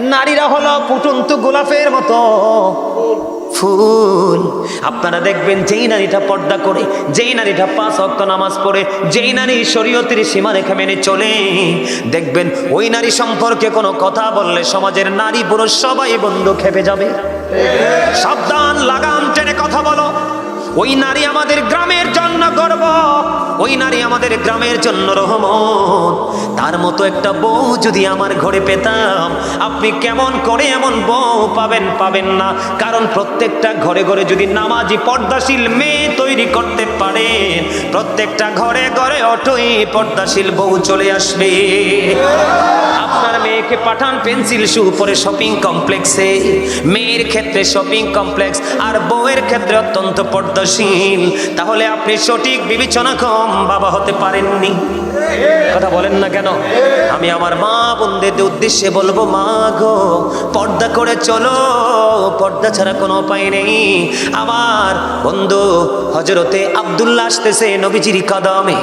নারীরা হলো ফুটন্ত গোলাপের মতো। ফুল। আপনারা দেখবেন যেই নারীটা পর্দা করে, যেই নারীটা পাঁচ অক্ত নামাজ পড়ে, যেই নারী শরীয়তের সীমারেখা মেনে চলে, দেখবেন ওই নারী সম্পর্কে কোনো কথা বললে সমাজের নারী পুরুষ সবাই বন্ধু খেপে যাবে। সাবধান, লাগাম টেনে কথা বলো। ওই নারী আমাদের গ্রামের জন্য গর্ব। ওই নারী আমাদের গ্রামের জন্য রহমত। তার মতো একটা বউ যদি আমার ঘরে পেতাম, আপনি কেমন করে এমন বউ পাবেন পাবেন না। কারণ প্রত্যেকটা ঘরে ঘরে যদি নামাজি পর্দাশীল মেয়ে তৈরি করতে পারেন প্রত্যেকটা ঘরে ঘরে অটোই পর্দাশীল বউ চলে আসবে। আপনার মেয়েকে পাঠান পেন্সিল শু পরে শপিং কমপ্লেক্সে মেয়ের ক্ষেত্রে শপিং কমপ্লেক্স আর বউয়ের ক্ষেত্রে অত্যন্ত পর্দাশীল। তাহলে আপনি সঠিক বিবেচনা কম বাবা হতে পারেননি। কথা বলেন না কেন? আমি আমার মা বোনদের উদ্দেশ্যে বলব, মা গো, পর্দা করে চলো। পর্দা ছাড়া কোনো উপায় নেই। আমার বন্ধু হজরতে আব্দুল্লাহ আসতেছে নবীজির কদমে।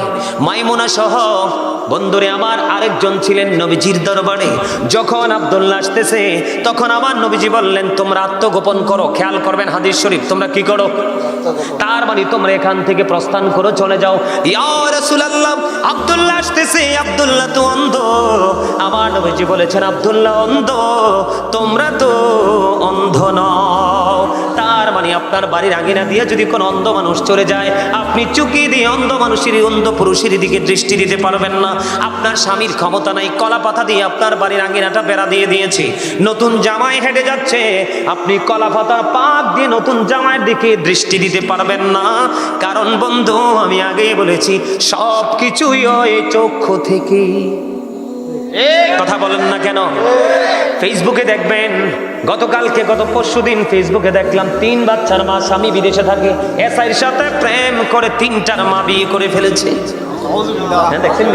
মাইমুনা সহ বন্ধুরে আমার আরেকজন ছিলেন নবীজির দরবারে। যখন আব্দুল্লাহ আসতেছে, তখন আমার নবীজি বললেন, তোমরা আত্মগোপন করো, খেয়াল করবেন হাদিস শরীফ, তোমরা কি করো? তার মানে তোমরা এখান থেকে প্রস্থান করো চলে যাও। আব্দুল্লাহ আসতেছে, আব্দুল্লাহ তো অন্ধ। আমার নবীজি বলেছেন, আব্দুল্লাহ অন্ধ, তোমরা তো অন্ধ নও। তার মানে আপনার বাড়ির আঙিনা দিয়ে যদি কোনো অন্ধ মানুষ চলে যায়, আপনি চুকি দিয়ে অন্ধ মানুষের, অন্ধ পুরুষের দিকে দৃষ্টি দিতে পারবেন না। আপনার স্বামীর ক্ষমতা নাই কলা পাতা দিয়ে আপনার বাড়ির আঙিনাটা বেড়া দিয়ে দিয়েছে। নতুন জামাই হেঁটে যাচ্ছে, আপনি কলা পাতা পাক দিয়ে নতুন জামাইয়ের দিকে দৃষ্টি দিতে পারবেন না। কারণ বন্ধু, আমি আগেই বলেছি সব কিছুই হয় চক্ষু থেকে। কথা বলেন না কেন? ফেসবুকে দেখবেন, গতকালকে, গত পরশু দিন ফেসবুকে দেখলাম, তিন বাচ্চার মা স্বামী বিদেশে থাকে। এসআইয়ের সাথে প্রেম করে তিনটার মা বিয়ে করে ফেলেছে। হ্যাঁ দেখছেন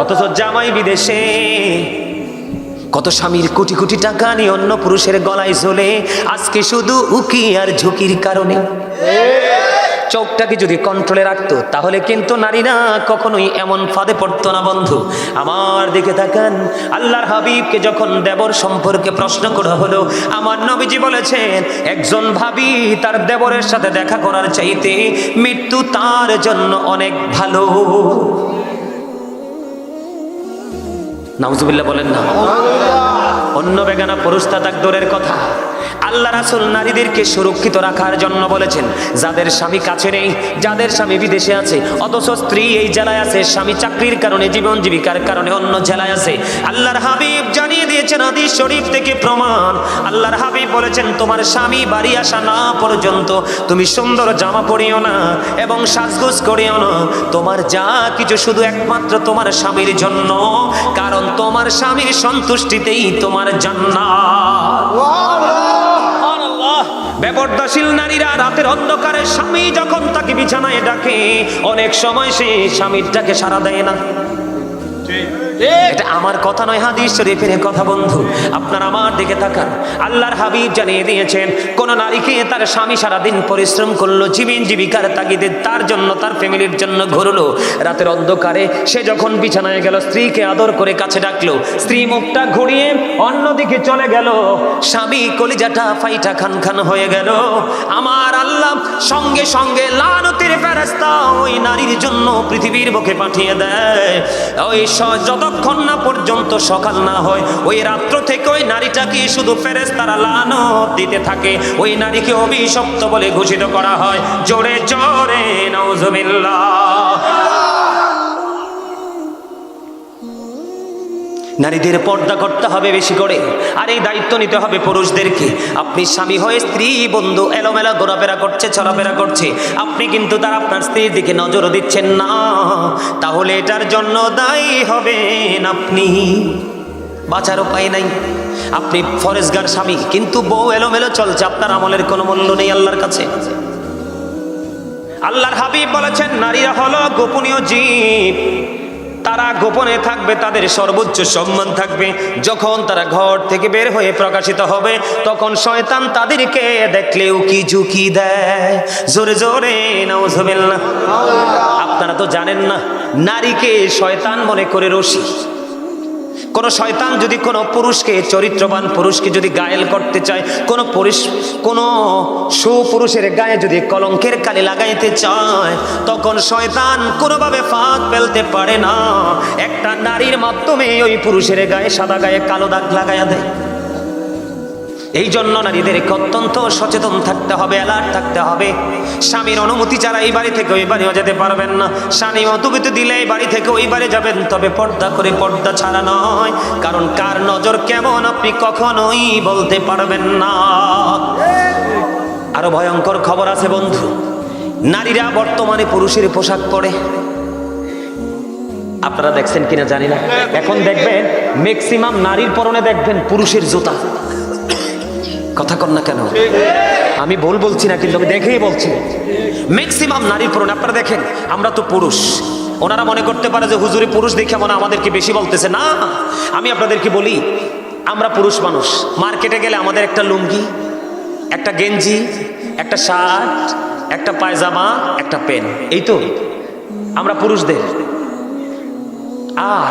অথচ জামাই বিদেশে। কত স্বামীর কোটি কোটি টাকা নিয়ে অন্য পুরুষের গলায় ঝোলে আজকে শুধু উকি আর ঝুঁকির কারণে। চোখটাকে যদি কন্ট্রোলে রাখতো, তাহলে কিন্তু নারীরা কখনোই এমন ফাঁদে পড়তো না, বন্ধু। আমার দিকে তাকান। আল্লাহর হাবিবকে যখন দেবর সম্পর্কে প্রশ্ন করা হলো, আমার নবীজি বলেছেন, একজন ভাবি তার দেবরের সাথে দেখা করার চাইতে মৃত্যু তার জন্য অনেক ভালো। নাউজুবিল্লাহ বলেন না। অন্য বেগানা পুরুষ তাক দূরের কথা। আল্লাহ রাসুল নারীদেরকে সুরক্ষিত রাখার জন্য বলেছেন, যাদের স্বামী কাছে নেই, যাদের স্বামী বিদেশে আছে, অথচ স্ত্রী এই জেলায় আছে, স্বামী চাকরির কারণে, জীবন জীবিকার কারণে অন্য জেলায় আছে। আল্লাহর হাবিব জানিয়ে দিয়েছেন হাদিস শরীফ থেকে প্রমাণ। আল্লাহর হাবিব বলেছেন, তোমার স্বামী বাড়ি আসা না পর্যন্ত তুমি সুন্দর জামা পরিও না এবং সাজগোজ করিও না। তোমার যা কিছু শুধু একমাত্র তোমার স্বামীর জন্য, কারণ তোমার স্বামীর সন্তুষ্টিতেই তোমার জান্নাত। বেপর্দাশীল নারীরা রাতের অন্ধকারে স্বামী যখন তাকে বিছানায় ডাকে, অনেক সময় সে স্বামীরটাকে সারা দেয় না। এটা আমার কথা নয়, হাদিস শরীফের কথা বন্ধু। আপনার আমার দিকে তাকান। আল্লাহর হাবিব জানিয়ে দিয়েছেন, কোন নারীকে তার স্বামী সারাদিন পরিশ্রম করল, জীবন জীবিকার তাগিদে তার জন্য, তার ফ্যামিলির জন্য ঘুরলো। রাতের অন্ধকারে সে যখন বিছানায় গেল, স্ত্রীকে আদর করে কাছে ডাকলো। স্ত্রী মুখটা ঘুরিয়ে অন্যদিকে চলে গেল। স্বামী কলিজাটা ফাইটা খান খান হয়ে গেল। আমার আল্লাহ সঙ্গে সঙ্গে লানতের ফেরেস্তা ওই নারীর জন্য পৃথিবীর বুকে পাঠিয়ে দেয়। ওই স- যতক্ষণ না পর্যন্ত সকাল না হয়, ওই রাত্র থেকে ওই নারীটাকে শুধু ফেরেস তারা লানত দিতে থাকে। ওই নারীকে অভিশপ্ত বলে ঘোষিত করা হয়। জোরে জোরে নওজবিল্লাহ নারীদের পর্দা করতে হবে বেশি করে। আর এই দায়িত্ব নিতে হবে পুরুষদেরকে। আপনি স্বামী হয়ে স্ত্রী, বন্ধু এলোমেলা ঘোরাফেরা করছে, চলাফেরা করছে। আপনি কিন্তু তার আপনার স্ত্রীর দিকে নজরও দিচ্ছেন না। তাহলে এটার জন্য দায়ী হবেন আপনি। বাঁচার উপায় নাই। আপনি ফরেজগার স্বামী, কিন্তু বউ এলোমেলো চলছে। আপনার আমলের কোনো মূল্য নেই আল্লাহর কাছে। আল্লাহর হাবিব বলেছেন, নারীরা হলো গোপনীয় জীব। তারা গোপনে থাকবে, তাদের সর্বোচ্চ সম্মান থাকবে। যখন তারা ঘর থেকে বের হয়ে প্রকাশিত হবে, তখন শয়তান তাদেরকে দেখলে উকি ঝুঁকি দেয়? জোরে জোরে নাউজুবিল্লাহ আপনারা তো জানেন না, নারীকে শয়তান মনে করে রশি। কোন শয়তান যদি কোনো পুরুষকে, চরিত্রবান পুরুষকে যদি গায়েল করতে চায়, কোন পুরুষ, কোন সুপুরুষের গায়ে যদি কলঙ্কের কালি লাগাইতে চায়, তখন শয়তান কোনোভাবে ফাঁক ফেলতে পারে না। একটা নারীর মাধ্যমে ওই পুরুষের গায়ে সাদা গায়ে কালো দাগ লাগাইয়া দেয়। এই জন্য নারীদেরকে অত্যন্ত সচেতন থাকতে হবে অ্যালার্ট থাকতে হবে। স্বামীর অনুমতি ছাড়া এই বাড়ি থেকে ওই বাড়িও যেতে পারবেন না। স্বামী অনুমতি দিলে এই বাড়ি থেকে ওই বাড়ি যাবেন, তবে পর্দা করে পর্দা ছাড়া নয়। কারণ কার নজর কেমন আপনি কখনোই বলতে পারবেন না। আরও ভয়ঙ্কর খবর আছে বন্ধু। নারীরা বর্তমানে পুরুষের পোশাক পরে। আপনারা দেখছেন কিনা জানি না। এখন দেখবেন ম্যাক্সিমাম নারীর পরনে দেখবেন পুরুষের জুতা। কথা কর না কেন? আমি ভুল বলছি না কিন্তু আমি দেখেই বলছি। ম্যাক্সিমাম নারীর পরনে আপনারা দেখেন, আমরা তো পুরুষ। ওনারা মনে করতে পারে যে, হুজুরি পুরুষ দেখে মনে আমাদেরকে বেশি বলতেছে। না, আমি আপনাদেরকে বলি, আমরা পুরুষ মানুষ। মার্কেটে গেলে আমাদের একটা লুঙ্গি, একটা গেঞ্জি, একটা শার্ট, একটা পায়জামা, একটা পেন। এই তো, আমরা পুরুষদের। আর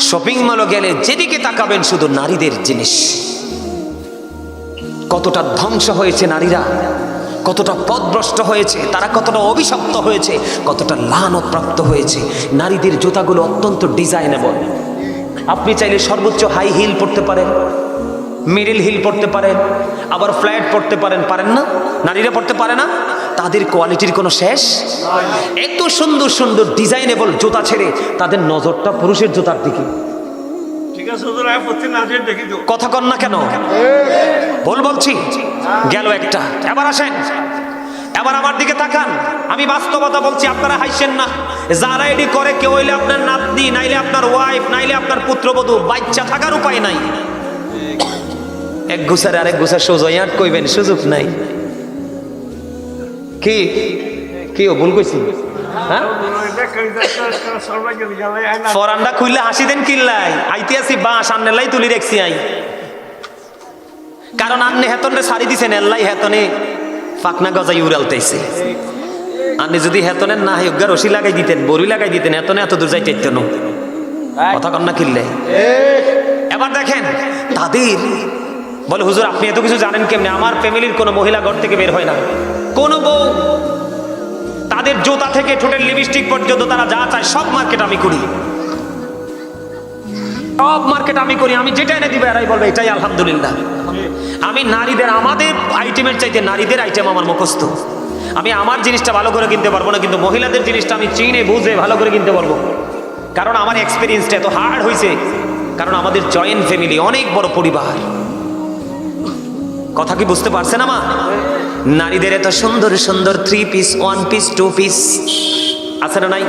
শপিং মলে গেলে যেদিকে তাকাবেন, শুধু নারীদের জিনিস। কতটা ধ্বংস হয়েছে নারীরা, কতটা পদভ্রষ্ট হয়েছে, তারা কতটা অভিশপ্ত হয়েছে, কতটা লানত প্রাপ্ত হয়েছে। নারীদের জুতাগুলো অত্যন্ত ডিজাইনেবল। আপনি চাইলে সর্বোচ্চ হাই হিল পড়তে পারেন, মিডিল হিল পড়তে পারেন, আবার ফ্ল্যাট পড়তে পারেন পারেন না? নারীরা পড়তে পারে না? তাদের কোয়ালিটির কোনো শেষ? এত সুন্দর সুন্দর ডিজাইনেবল জুতা ছেড়ে তাদের নজরটা পুরুষের জুতার দিকে। কথা কন? না কেন ভুল বলছি। গেল একটা। এবার আসেন। এবার আমার দিকে তাকান। আমি বাস্তবতা বলছি, আপনারা হাসছেন না। যারা এডি করে, কেউ হইলে আপনার নাতনি, নাইলে আপনার ওয়াইফ নাইলে আপনার পুত্রবধূ। বাচ্চা থাকার উপায় নাই। এক গুছার আরেক গুছার সোজা আট কইবেন, সুযোগ নাই। কি? কি ভুল কইছি? হ্যাঁ? খুললে হাসি দেন কিল্লাই। আইতে আসি, বা সামনে লাই তুলি রেখছি আই। কারণ আন্নে হেতনে সারি দিছেন, এল্লাই হেতনে ফাকনা গজাই উড়ালতেছে। যদি হেতনের না রশি লাগাই দিতেন বড়ি লাগাই দিতেন, হেতনে এত দূর যাইতে ইত্যানো কথা কন না কিনলে এবার দেখেন, তাদের বলে, হুজুর, আপনি এত কিছু জানেন কেমনে? আমার ফ্যামিলির কোনো মহিলা ঘর থেকে বের হয় না। কোনো বউ তাদের জোতা থেকে ঠোঁটের লিপস্টিক পর্যন্ত তারা যা চায় সব মার্কেট আমি করি। সব মার্কেট আমি করি, আমি যেটা এনে দিবে এরাই বলবে, এটাই আলহামদুলিল্লাহ। আমি নারীদের, আমাদের আইটেমের চাইতে নারীদের আইটেম আমার মুখস্থ। আমি আমার জিনিসটা ভালো করে কিনতে পারব না, কিন্তু মহিলাদের জিনিসটা আমি চিনে, বুঝে, ভালো করে কিনতে পারব। কারণ আমার এক্সপিরিয়েন্সটা এত হার্ড হয়েছে কারণ আমাদের জয়েন্ট ফ্যামিলি অনেক বড় পরিবার। কথা কি বুঝতে পারছেন আমার নারীদের এত সুন্দর সুন্দর three piece one piece two piece আছে না নাই?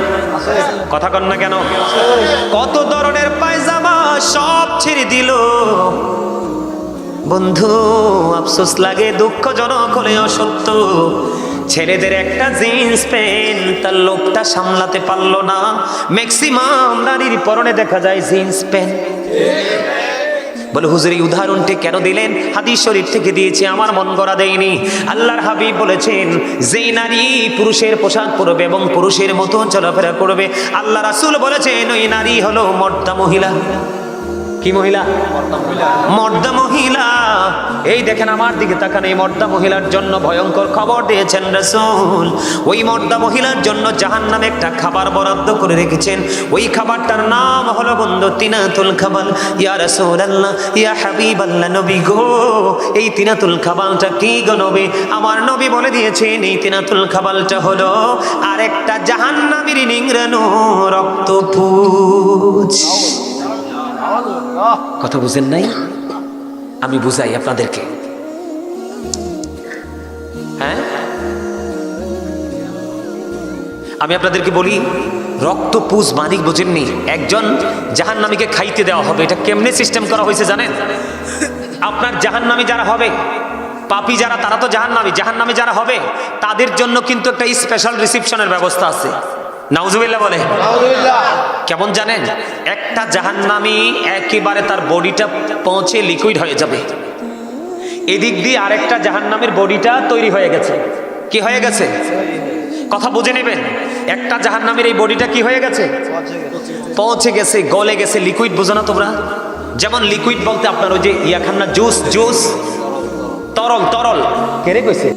কথা কন না কেন? কত ধরনের পায়জামা সব ছেড়ে দিল। বন্ধু, আফসোস লাগে, দুঃখজনক হলেও সত্য ছেলেদের একটা জিন্স প্যান্ট, তার লোকটা সামলাতে পারল না। ম্যাক্সিমাম নারীর পরনে দেখা যায় জিন্স প্যান্ট। বলে, হুজুর, এই উদাহরণটি কেন দিলেন? হাদিস শরীফ থেকে দিয়েছে, আমার মন গড়া দেয়নি। আল্লাহর হাবিব বলেছেন, যেই নারী পুরুষের পোশাক পরবে এবং পুরুষের মতো চলাফেরা করবে। আল্লাহ রাসুল বলেছেন, ওই নারী হলো মর্দা মহিলা। কি মহিলা? মর্দা মহিলা। এই দেখেন আমার দিকে তাকান, এই মর্দা মহিলার জন্য ভয়ঙ্কর খবর দিয়েছেন রসুল। ওই মর্দা মহিলার জন্য জাহান নামে একটা খাবার বরাদ্দ করে রেখেছেন। ওই খাবারটার নাম হলো বন্ধু তিনাতুল খাবাল ইয়া রসুল আল্লাহ ইয়া হাবিব আল্লাহ নবী গো, এই তিনাতুল খাবালটা কি গো নবী? আমার নবী বলে দিয়েছেন, এই তিনাতুল খাবালটা হলো আরেকটা জাহান নামের নিংরানো রক্তপুজ কথা বুঝেন নাই? আমি বুঝাই আপনাদেরকে। হ্যাঁ? আমি আপনাদেরকে বলি রক্ত পুজ মানিক বোঝেননি? একজন জাহান্নামীকে খাইতে দেওয়া হবে। এটা কেমনে সিস্টেম করা হয়েছে জানেন? আপনার জাহান্নামী যারা হবে, পাপি যারা, তারা তো জাহান্নামী। জাহান্নামী যারা হবে, তাদের জন্য কিন্তু একটা স্পেশাল রিসিপশনের ব্যবস্থা আছে। নাউজুবিল্লাহ বলে। কেমন জানেন? একটা জাহান্নামি একেবারে তার বডিটা পৌঁছে লিকুইড হয়ে যাবে। এদিক দিয়ে আরেকটা জাহান্নামের বডিটা তৈরি হয়ে গেছে। কি হয়ে গেছে? কথা বুঝে নেবেন। একটা জাহান্নামের এই বডিটা কি হয়ে গেছে? পৌঁছে গেছে গলে গেছে লিকুইড বুঝো না তোমরা? যেমন লিকুইড বলতে আপনার ওই যে ইয়া খান জুস জুস। তরল তরল। কেড়ে কইছে?